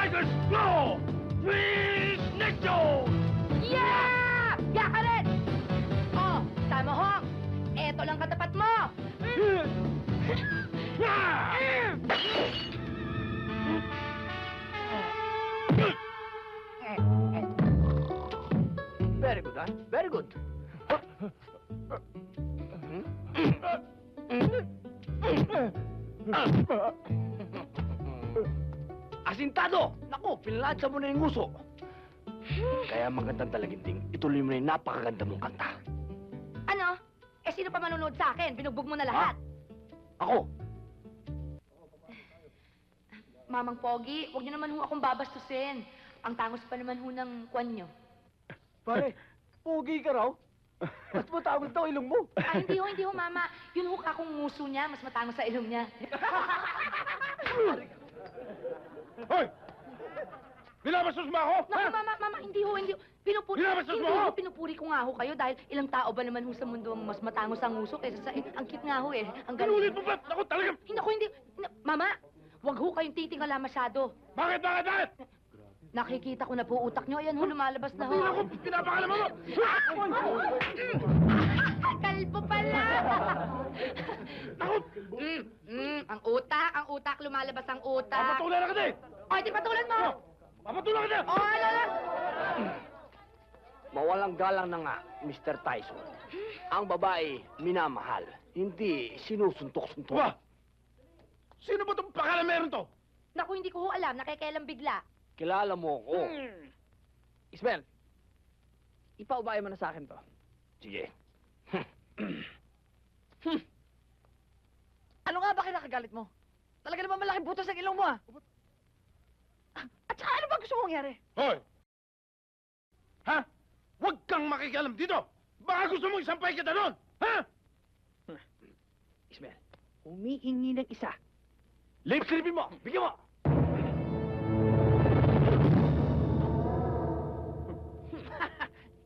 Tiger's Claw! Freeze Nation! Yeah! Yakaret! Oh, tama ho. Eto lang katapat mo. Very good, ha? Very good. Asintado! Naku, pinlansa mo na yung nguso. Kaya magandang talaginting, ituloy mo na yung napakaganda mong kanta. Ano? Eh, sino pa manonood sa akin? Binugbog mo na lahat. Ako, Mamang Pogi, huwag niyo naman ho akong babastusin. Ang tangos pa naman ho ng kwan niyo. pare, pugi ka raw. Mas matawag daw ilong mo. Ah, hindi ho, hindi ho, mama. Yun ho kakong nguso niya, mas matangos sa ilong niya. Hoy! Binabastos mo ako? Naku, mama, mama, hindi ho, hindi ho. Pinupuri, Binabastos hindi mo ho, ako? pinupuri ko nga ho kayo dahil ilang tao ba naman ho sa mundo ang mas matangos ang nguso kaysa sa... Ang cute nga ho eh. Ang Inulit galing. mo ba? Ako talaga... Hindi ko, hindi. na- Mama, wag ho kayong titingala masyado. Bakit, bakit, bakit? Nakikita ko na po utak niyo. Ayan ho, lumalabas na ho. Hindi ako pinapakalaman mo! Kalbo pala! Mm, mm, ang utak, ang utak, lumalabas ang utak. Papatulan na kita eh! O, di patulan mo! Papatulan kita! O, ano na? Mawalang galang na nga, Mr. Tyson. Ang babae, minamahal. Hindi sinusuntok-suntok. Ba? Sino ba itong pakala meron to? Naku, hindi ko ho alam. Nakikailang bigla. Kilala mo ako. Ismael, ipaubayan mo na sa akin to. Sige. Ano nga ba kinakagalit mo? Talaga naman malaking butas ang ilong mo, ah. At saka ano ba gusto mong mangyari? Hoy! Ha? Huwag kang makikialam dito! Baka gusto mong isampay kita doon! Ha? Ismael, humihingi ng isa. Lip silipin mo! Bigyan mo!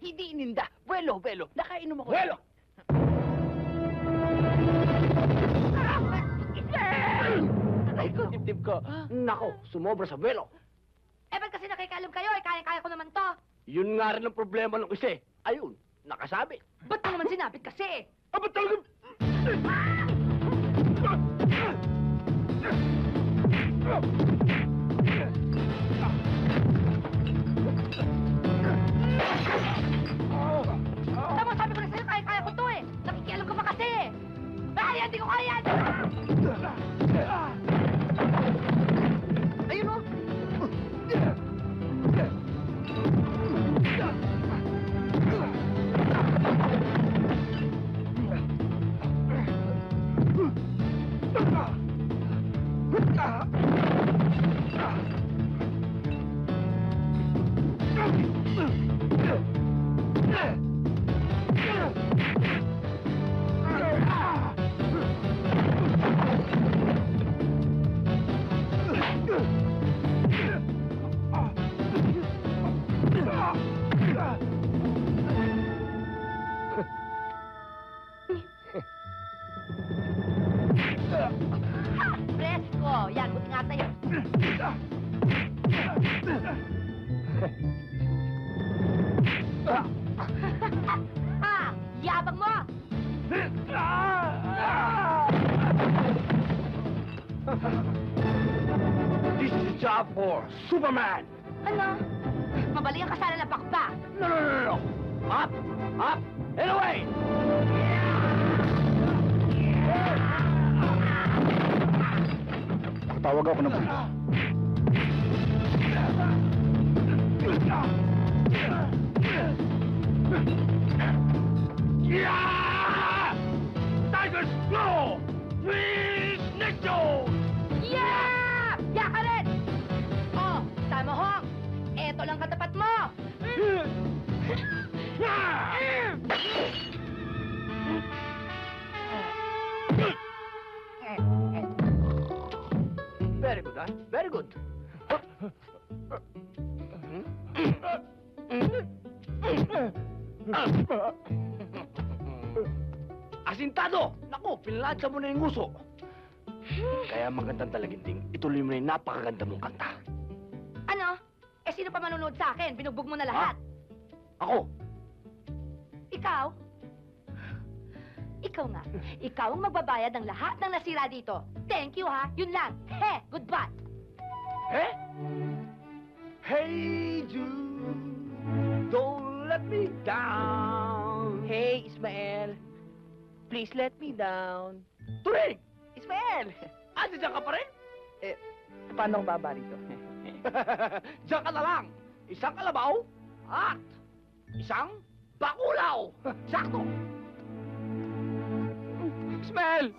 Hindi ininda. Buelo, buelo. Nakainom ako. Bueno! Ko. Nako, sumobra sa belo. Eh, ba't kasi nakikailam kayo? Eh, kaya-kaya ko naman to. Yun nga rin ang problema ng isa eh. Ayun, nakasabi. Ba't mo naman sinabit kasi? Aba talaga... Tama, Presko! Ha! Yabang mo! This is a job for Superman! Ano? Mabali ang kasala na pakba. No, no, no, no, no! Up! Up! And away! Tawag ako ng pulis. Good, ha? Very good. Asintado! Naku, pinlansa mo na yung nguso. Kaya magandang talaginting, ituloy mo na yung napakaganda mong kanta. sino pa manunod sa akin? Binugbog mo na lahat. Ako, Ikaw? Ikaw nga. Ikaw ang magbabayad ng lahat ng nasira dito. Thank you, ha? Yun lang. He, goodbye. eh? Hey, Jude, don't let me down. Hey, Ismael. Please let me down. Turing! Ismael! Ah, diyan ka pa rin? Paano ako baba rito? diyan ka na lang. Isang kalabaw at isang bakulaw. Sakto. Ismael!